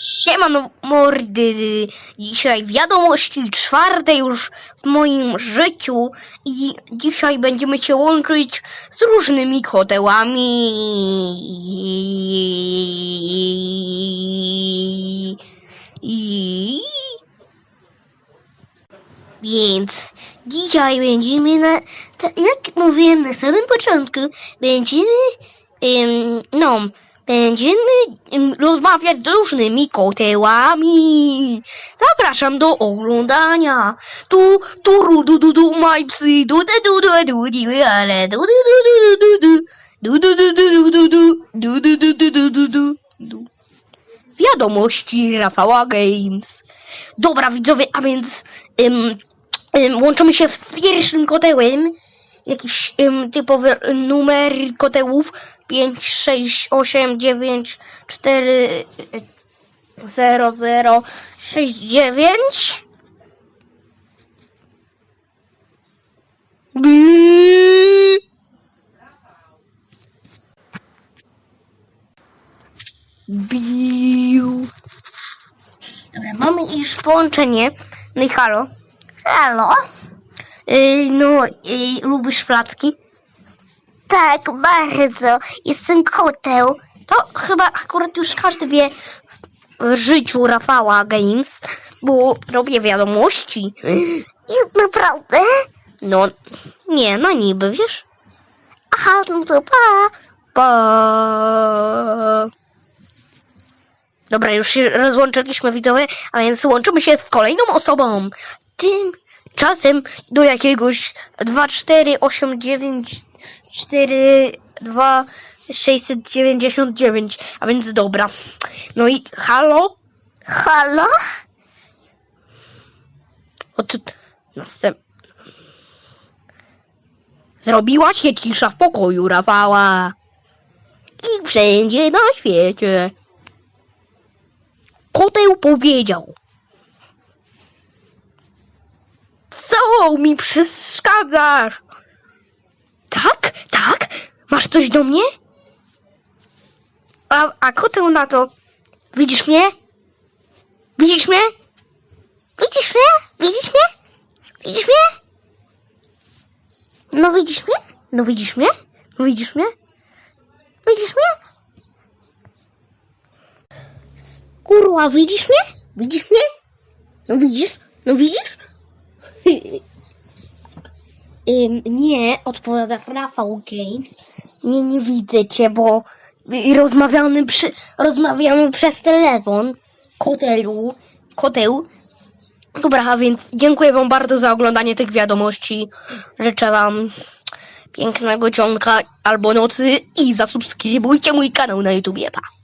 Siemano mordy, dzisiaj wiadomości czwarte już w moim życiu i dzisiaj będziemy się łączyć z różnymi kotełami. I... Więc dzisiaj będziemy na, tak jak mówiłem na samym początku, będziemy, em, no, będziemy em, rozmawiać z różnymi kotełami. Zapraszam do oglądania. Tu, tu, ru, du, du, du, maj psy, du, du, du, du, du, du, ale du, du, du, du, du, du, du, du, du, du, du, du, du, du, du, du, du, du, du, du. Wiadomości Rafała Games. Dobra widzowie, a więc em, em, łączymy się z pierwszym kotełem. Jakiś em, typowy numer kotełów 5, 6, 8, 9, 4, 0, 0, 6, 9. Bi. Biu. Dobra, mamy już połączenie. No i halo. Halo? Yy, no, yy, lubisz placki? Tak, bardzo. Jestem koteł. To chyba akurat już każdy wie w życiu Rafała Games, bo robię wiadomości. Naprawdę? No, nie, no niby, wiesz? Aha, no to pa. Pa. Dobra, już się rozłączyliśmy widzowie, a więc łączymy się z kolejną osobą. Tymczasem do jakiegoś 2, 4, 8, 9, 4, 2, 699. A więc dobra. No i halo? Halo? Od następ... Zrobiła się cisza w pokoju Rafała. I wszędzie na świecie. Koteł powiedział. Co mi przeszkadzasz? Tak? Masz coś do mnie? A, a koteł na to. Widzisz mnie? Widzisz mnie? Widzisz mnie? Widzisz mnie? Widzisz mnie? No widzisz mnie? No widzisz mnie? No widzisz mnie? Widzisz mnie? Kurwa, widzisz mnie? Widzisz mnie? No widzisz? No widzisz? Ym, nie, odpowiada Rafał Games. Nie, nie widzę cię, bo rozmawiamy, przy, rozmawiamy przez telefon. Kotelu, koteł. Dobra, a więc dziękuję wam bardzo za oglądanie tych wiadomości. Życzę wam pięknego dzionka albo nocy i zasubskrybujcie mój kanał na YouTubie. Pa!